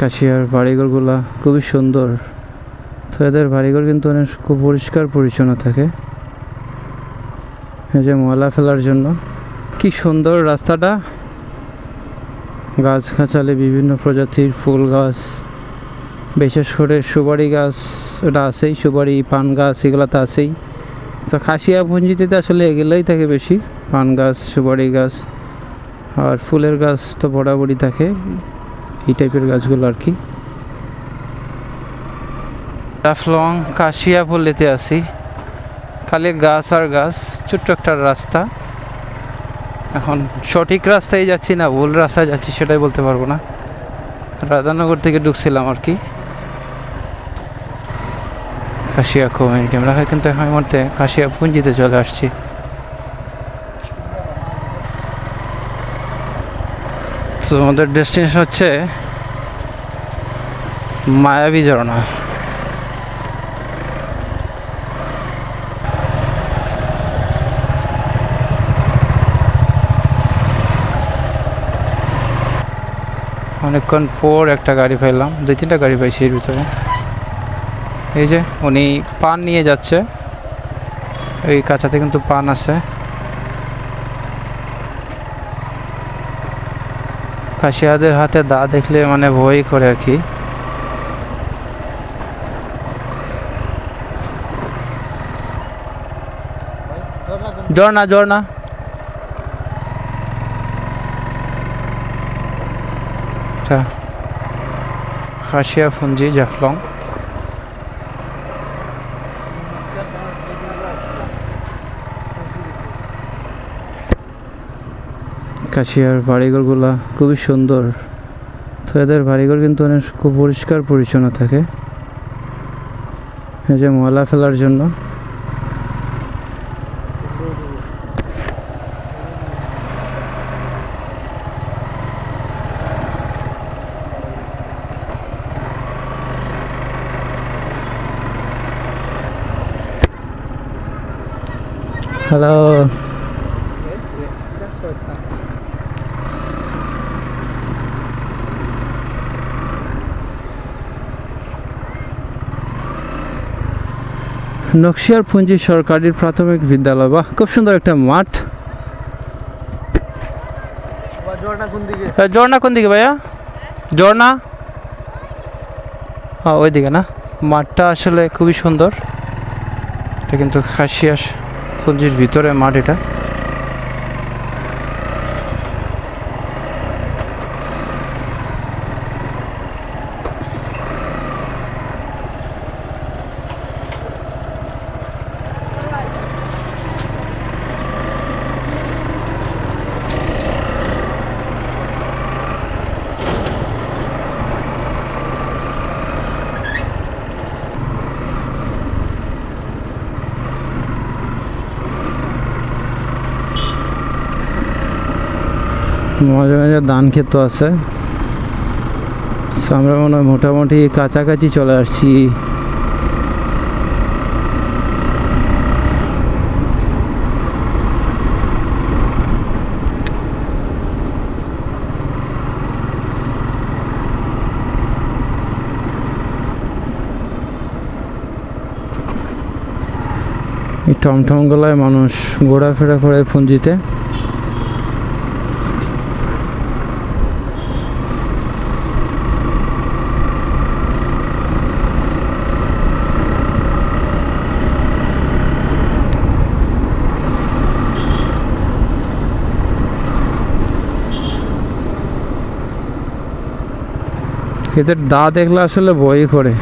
কাশিয়ার বাড়িঘরগুলা খুবই সুন্দর। তো এদের বাড়িঘর কিন্তু অনেক খুব পরিষ্কার পরিচ্ছন্ন থাকে। এই যে ময়লা ফেলার জন্য। কি সুন্দর রাস্তাটা। গাছগাছালি, বিভিন্ন প্রজাতির ফুল গাছ, বিশেষ করে সুপারি গাছ ওটা আছেই সুপারি, পান গাছ, এগুলো তো আছেই। তো খাসিয়া পুঞ্জিতে আসলে এগুলোই থাকে বেশি, পান গাছ, সুপারি গাছ, আর ফুলের গাছ তো বরাবরই থাকে। এই টাইপের গাছগুলো আর কি। জাফলং কাশিয়া পল্লীতে আছি। খালি গাছ আর গাছ, ছোট্ট একটা রাস্তা। এখন সঠিক রাস্তায় যাচ্ছি না, ভুল রাস্তায় যাচ্ছি সেটাই বলতে পারব না। রাধানগর থেকে ঢুকছিলাম আর কি। কাশিয়া কমিউনিটি, আমরা কিন্তু এখন মুহূর্তে কাশিয়া পুঞ্জিতে চলে আসছি। তো আমাদের ডেস্টিনেশন হচ্ছে মায়াবী ঝরনা অনেকক্ষণ পর একটা গাড়ি পাইলাম, দুই তিনটা গাড়ি পাইছি এর ভিতরে। এই যে উনি পান নিয়ে যাচ্ছে এই কাঁচাতে কিন্তু পান আছে। কাশিয়াদের হাতে দা দেখলে মানে ভয় করে আর কি। জোর না জোর না। খাসিয়া, ফুঞ্জি, জাফলং। কাশিয়ার বাড়িঘরগুলা খুবই সুন্দর। তো এদের বাড়িঘর কিন্তু অনেক খুব পরিষ্কার পরিচ্ছন্ন থাকে। এই যে ময়লা ফেলার জন্য। হ্যালো। নকশিয়ার পুঞ্জি সরকারি প্রাথমিক বিদ্যালয়। বা খুব সুন্দর একটা মাঠ। ঝর্ণা কোন দিকে ভাইয়া? ঝর্ণা? হ্যাঁ ওই দিকে না। মাঠটা আসলে খুবই সুন্দর। এটা কিন্তু খাসিয়া পুঞ্জির ভিতরে মাঠ এটা। মাঝে মাঝে ধান ক্ষেত আছে। আমরা মনে হয় মোটামুটি কাছাকাছি চলে আসছি। এই টমটমগুলায় মানুষ ঘোরাফেরা করে পুঞ্জিতে। এদের দা দেখলে আসলে বই করে।